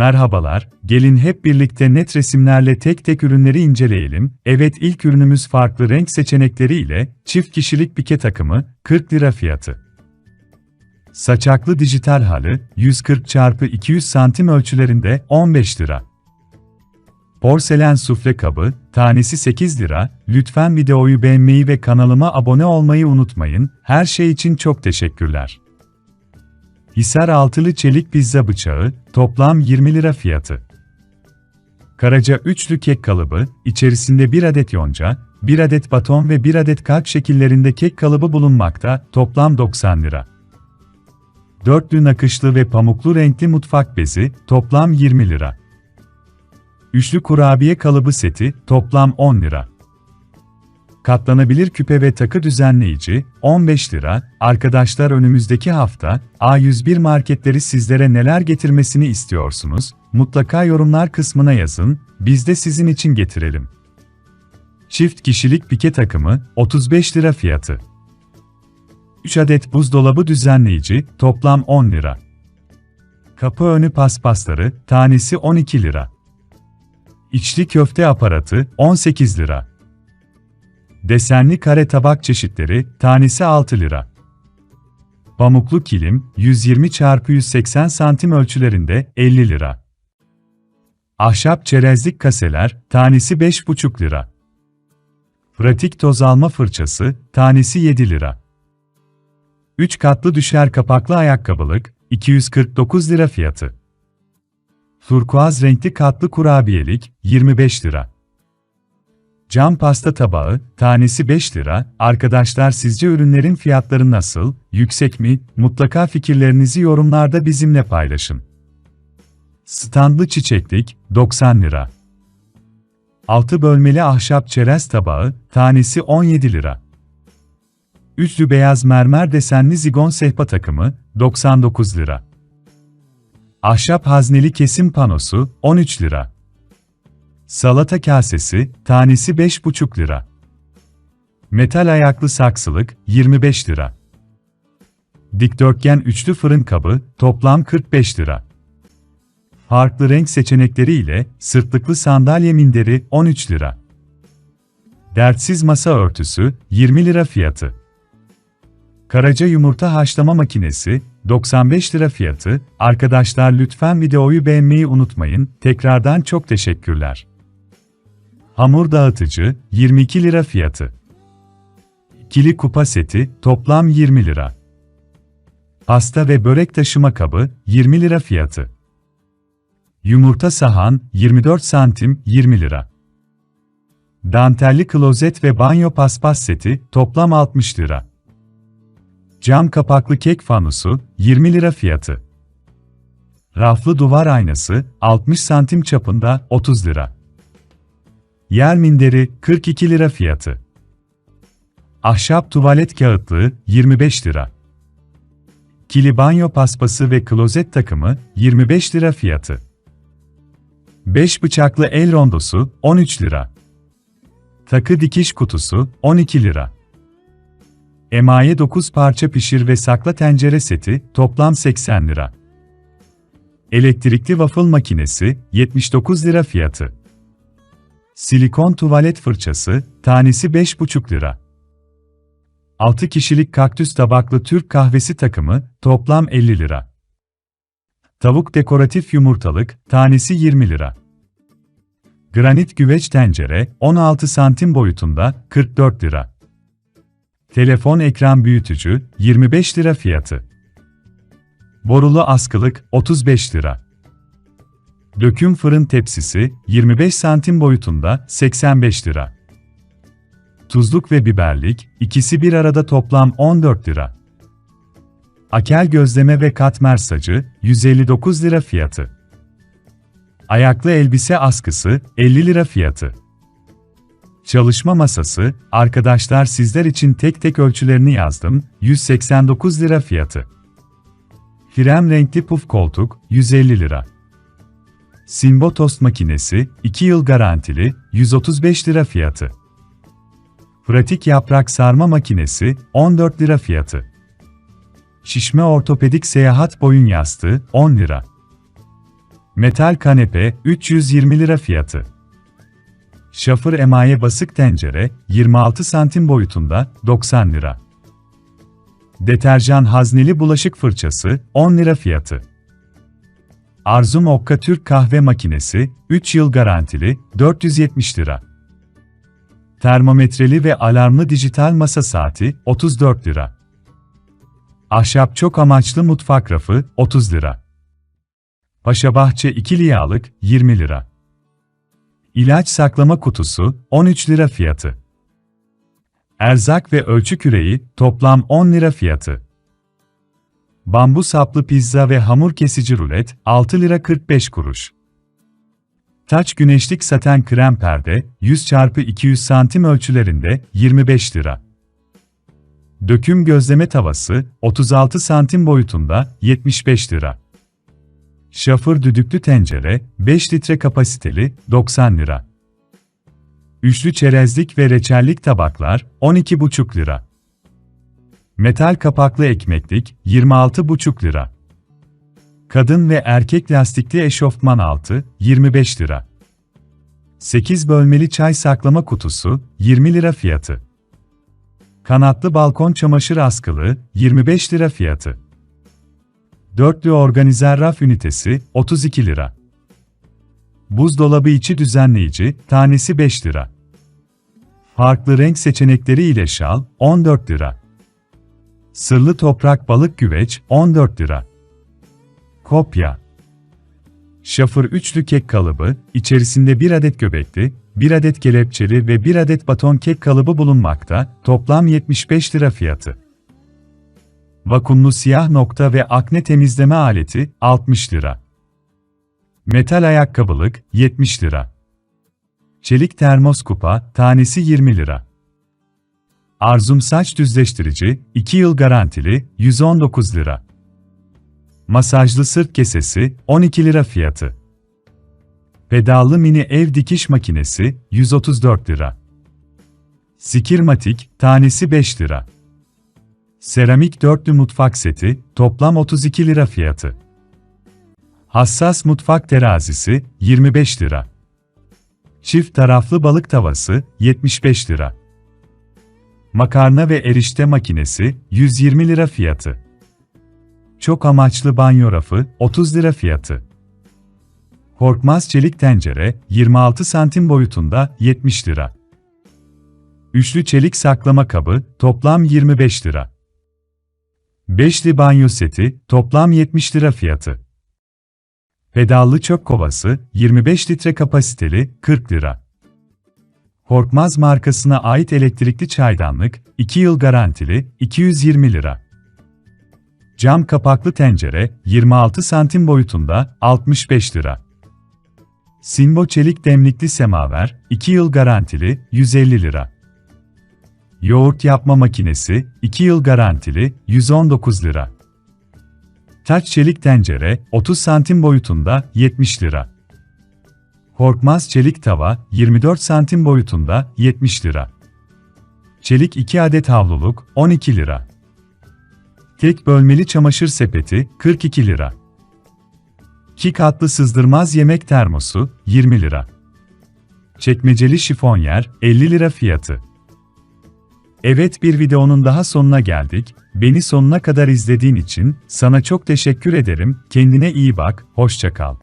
Merhabalar, gelin hep birlikte net resimlerle tek tek ürünleri inceleyelim. Evet ilk ürünümüz farklı renk seçenekleri ile çift kişilik pike takımı 40 lira fiyatı. Saçaklı dijital halı 140 x 200 santim ölçülerinde 15 lira. Porselen sufle kabı, tanesi 8 lira. Lütfen videoyu beğenmeyi ve kanalıma abone olmayı unutmayın. Her şey için çok teşekkürler. Hisar altılı çelik pizza bıçağı, toplam 20 lira fiyatı. Karaca üçlü kek kalıbı, içerisinde 1 adet yonca, 1 adet baton ve 1 adet kalp şekillerinde kek kalıbı bulunmakta, toplam 90 lira. Dörtlü nakışlı ve pamuklu renkli mutfak bezi, toplam 20 lira. Üçlü kurabiye kalıbı seti, toplam 10 lira. Katlanabilir küpe ve takı düzenleyici, 15 lira. Arkadaşlar önümüzdeki hafta, A101 marketleri sizlere neler getirmesini istiyorsunuz? Mutlaka yorumlar kısmına yazın, biz de sizin için getirelim. Çift kişilik pike takımı, 35 lira fiyatı. 3 adet buzdolabı düzenleyici, toplam 10 lira. Kapı önü paspasları, tanesi 12 lira. İçli köfte aparatı, 18 lira. Desenli kare tabak çeşitleri, tanesi 6 lira. Pamuklu kilim, 120 x 180 santim ölçülerinde, 50 lira. Ahşap çerezlik kaseler, tanesi 5,5 lira. Pratik toz alma fırçası, tanesi 7 lira. 3 katlı düşer kapaklı ayakkabılık, 249 lira fiyatı. Turkuaz renkli katlı kurabiyelik, 25 lira. Cam pasta tabağı, tanesi 5 lira. Arkadaşlar sizce ürünlerin fiyatları nasıl, yüksek mi? Mutlaka fikirlerinizi yorumlarda bizimle paylaşın. Standlı çiçeklik, 90 lira. 6 bölmeli ahşap çerez tabağı, tanesi 17 lira. Üçlü beyaz mermer desenli zigon sehpa takımı, 99 lira. Ahşap hazneli kesim panosu, 13 lira. Salata kasesi, tanesi 5,5 lira. Metal ayaklı saksılık, 25 lira. Dikdörtgen üçlü fırın kabı, toplam 45 lira. Farklı renk seçenekleri ile sırtlıklı sandalye minderi, 13 lira. Dertsiz masa örtüsü, 20 lira fiyatı. Karaca yumurta haşlama makinesi, 95 lira fiyatı. Arkadaşlar lütfen videoyu beğenmeyi unutmayın. Tekrardan çok teşekkürler. Hamur dağıtıcı, 22 lira fiyatı. İkili kupa seti, toplam 20 lira. Pasta ve börek taşıma kabı, 20 lira fiyatı. Yumurta sahan, 24 santim, 20 lira. Dantelli klozet ve banyo paspas seti, toplam 60 lira. Cam kapaklı kek fanusu, 20 lira fiyatı. Raflı duvar aynası, 60 santim çapında, 30 lira. Yer minderi, 42 lira fiyatı. Ahşap tuvalet kağıtlığı, 25 lira. Kili banyo paspası ve klozet takımı, 25 lira fiyatı. 5 bıçaklı el rondosu, 13 lira. Takı dikiş kutusu, 12 lira. Emaye 9 parça pişir ve sakla tencere seti, toplam 80 lira. Elektrikli waffle makinesi, 79 lira fiyatı. Silikon tuvalet fırçası, tanesi 5,5 lira. 6 kişilik kaktüs tabaklı Türk kahvesi takımı, toplam 50 lira. Tavuk dekoratif yumurtalık, tanesi 20 lira. Granit güveç tencere, 16 santim boyutunda, 44 lira. Telefon ekran büyütücü, 25 lira fiyatı. Borulu askılık, 35 lira. Döküm fırın tepsisi, 25 santim boyutunda, 85 lira. Tuzluk ve biberlik, ikisi bir arada toplam 14 lira. Akel gözleme ve katmer sacı, 159 lira fiyatı. Ayaklı elbise askısı, 50 lira fiyatı. Çalışma masası, arkadaşlar sizler için tek tek ölçülerini yazdım, 189 lira fiyatı. Krem renkli puf koltuk, 150 lira. Simbo tost makinesi, 2 yıl garantili, 135 lira fiyatı. Pratik yaprak sarma makinesi, 14 lira fiyatı. Şişme ortopedik seyahat boyun yastığı, 10 lira. Metal kanepe 320 lira fiyatı. Şafır emaye basık tencere 26 santim boyutunda 90 lira. Deterjan hazneli bulaşık fırçası 10 lira fiyatı. Arzum Okka Türk kahve makinesi 3 yıl garantili 470 lira. Termometreli ve alarmlı dijital masa saati 34 lira. Ahşap çok amaçlı mutfak rafı 30 lira. Paşabahçe 2 liyalık 20 lira. İlaç saklama kutusu 13 lira fiyatı. Erzak ve ölçü küreği toplam 10 lira fiyatı. Bambu saplı pizza ve hamur kesici rulet 6 lira 45 kuruş. Taç güneşlik saten krem perde 100 x 200 santim ölçülerinde 25 lira. Döküm gözleme tavası 36 santim boyutunda 75 lira. Şafır düdüklü tencere 5 litre kapasiteli 90 lira. Üçlü çerezlik ve reçellik tabaklar 12,5 lira. Metal kapaklı ekmeklik 26,5 lira. Kadın ve erkek lastikli eşofman altı 25 lira. 8 bölmeli çay saklama kutusu 20 lira fiyatı. Kanatlı balkon çamaşır askılı 25 lira fiyatı. Dörtlü organizer raf ünitesi 32 lira. Buzdolabı içi düzenleyici tanesi 5 lira. Farklı renk seçenekleri ile şal 14 lira. Sırlı toprak balık güveç 14 lira. Kopya. Şafır üçlü kek kalıbı, içerisinde bir adet göbekli, bir adet kelepçeli ve bir adet baton kek kalıbı bulunmakta, toplam 75 lira fiyatı. Vakumlu siyah nokta ve akne temizleme aleti 60 lira. Metal ayakkabılık 70 lira. Çelik termos kupa tanesi 20 lira. Arzum saç düzleştirici 2 yıl garantili 119 lira. Masajlı sırt kesesi 12 lira fiyatı. Pedallı mini ev dikiş makinesi 134 lira. Sikirmatik tanesi 5 lira. Seramik dörtlü mutfak seti toplam 32 lira fiyatı. Hassas mutfak terazisi 25 lira. Çift taraflı balık tavası 75 lira. Makarna ve erişte makinesi 120 lira fiyatı. Çok amaçlı banyo rafı 30 lira fiyatı. Korkmaz çelik tencere 26 santim boyutunda 70 lira. Üçlü çelik saklama kabı toplam 25 lira. Beşli banyo seti toplam 70 lira fiyatı. Pedallı çöp kovası 25 litre kapasiteli 40 lira. Korkmaz markasına ait elektrikli çaydanlık 2 yıl garantili 220 lira. Cam kapaklı tencere 26 santim boyutunda 65 lira. Simbo çelik demlikli semaver 2 yıl garantili 150 lira. Yoğurt yapma makinesi 2 yıl garantili 119 lira. Taç çelik tencere 30 santim boyutunda 70 lira. Korkmaz çelik tava 24 santim boyutunda 70 lira. Çelik 2 adet havluluk 12 lira. Tek bölmeli çamaşır sepeti 42 lira. 2 katlı sızdırmaz yemek termosu 20 lira. Çekmeceli şifonyer 50 lira fiyatı. Evet bir videonun daha sonuna geldik. Beni sonuna kadar izlediğin için sana çok teşekkür ederim. Kendine iyi bak, hoşça kal.